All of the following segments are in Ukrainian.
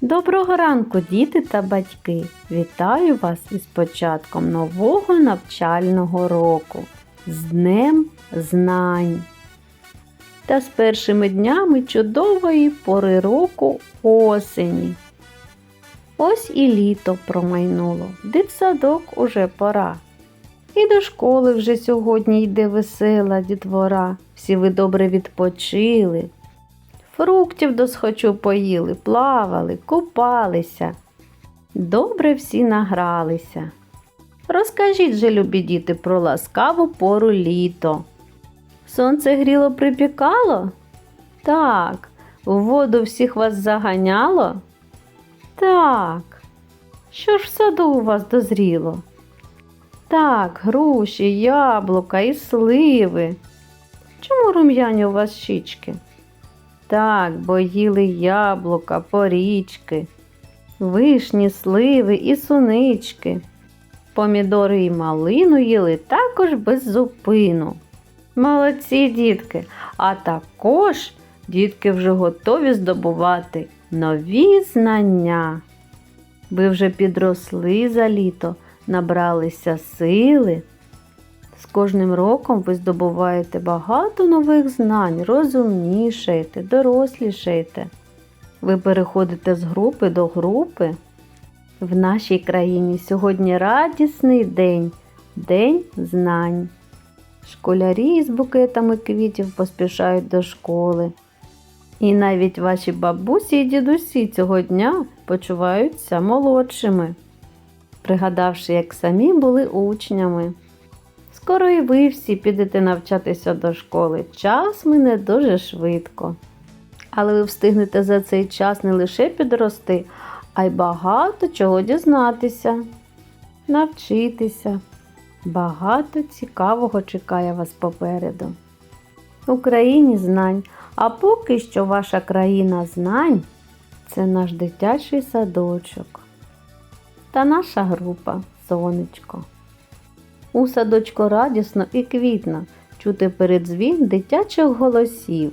Доброго ранку, діти та батьки! Вітаю вас із початком нового навчального року з Днем Знань та з першими днями чудової пори року осені. Ось і літо промайнуло, дитсадок уже пора. І до школи вже сьогодні йде весела дітвора. Всі ви добре відпочили, Фруктів досхочу поїли, плавали, купалися. Добре всі награлися. Розкажіть же, любі діти, про ласкаву пору літо. Сонце гріло припікало? Так. В воду всіх вас заганяло? Так. Що ж в саду у вас дозріло? Так, груші, яблука і сливи. Чому рум'яні у вас щічки? Так, бо їли яблука, порічки, вишні, сливи і сунички. Помідори і малину їли також без зупину. Молодці, дітки! А також дітки вже готові здобувати нові знання. Ви вже підросли за літо, набралися сили. З кожним роком ви здобуваєте багато нових знань, розумнішаєте, дорослішаєте. Ви переходите з групи до групи. В нашій країні сьогодні радісний день День знань. Школярі з букетами квітів поспішають до школи. І навіть ваші бабусі і дідусі цього дня почуваються молодшими, пригадавши, як самі були учнями. Скоро і ви всі підете навчатися до школи. Час мине дуже швидко. Але ви встигнете за цей час не лише підрости, а й багато чого дізнатися, навчитися. Багато цікавого чекає вас попереду. Україні знань, а поки що ваша країна знань це наш дитячий садочок та наша група Сонечко. У садочку радісно і квітно чути передзвін дитячих голосів.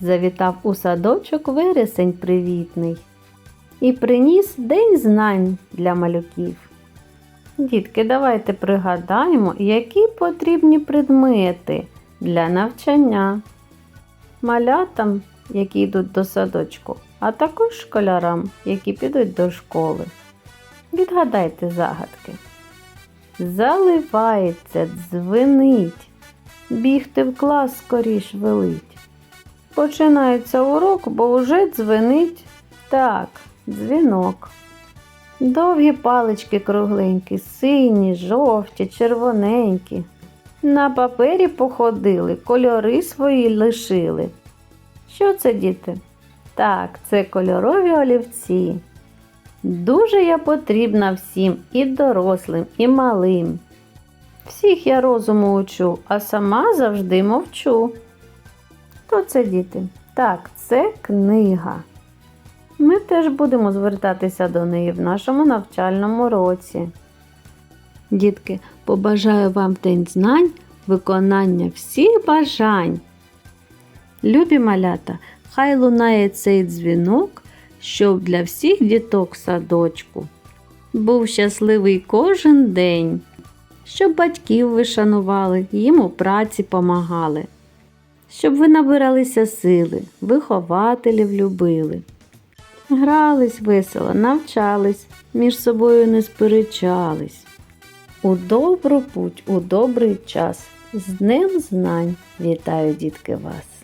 Завітав у садочок вересень привітний і приніс день знань для малюків. Дітки, давайте пригадаємо, які потрібні предмети для навчання малятам, які йдуть до садочку, а також школярам, які підуть до школи. Відгадайте загадки. Заливається, дзвенить, бігти в клас скоріш велить. Починається урок, бо уже дзвенить так, дзвінок. Довгі палички кругленькі, сині, жовті, червоненькі. На папері походили, кольори свої лишили. Що це, діти? Так, це кольорові олівці. Дуже я потрібна всім і дорослим, і малим. Всіх я розуму учу, а сама завжди мовчу. Хто це діти? Так, це книга. Ми теж будемо звертатися до неї в нашому навчальному році. Дітки, побажаю вам день знань, виконання всіх бажань. Любі малята, хай лунає цей дзвінок, щоб для всіх діток садочку був щасливий кожен день, щоб батьків ви шанували, їм у праці помагали, щоб ви набиралися сили, вихователів любили. Грались весело, навчались, між собою не сперечались. У добру путь, у добрий час. З Днем знань вітаю, дітки, вас!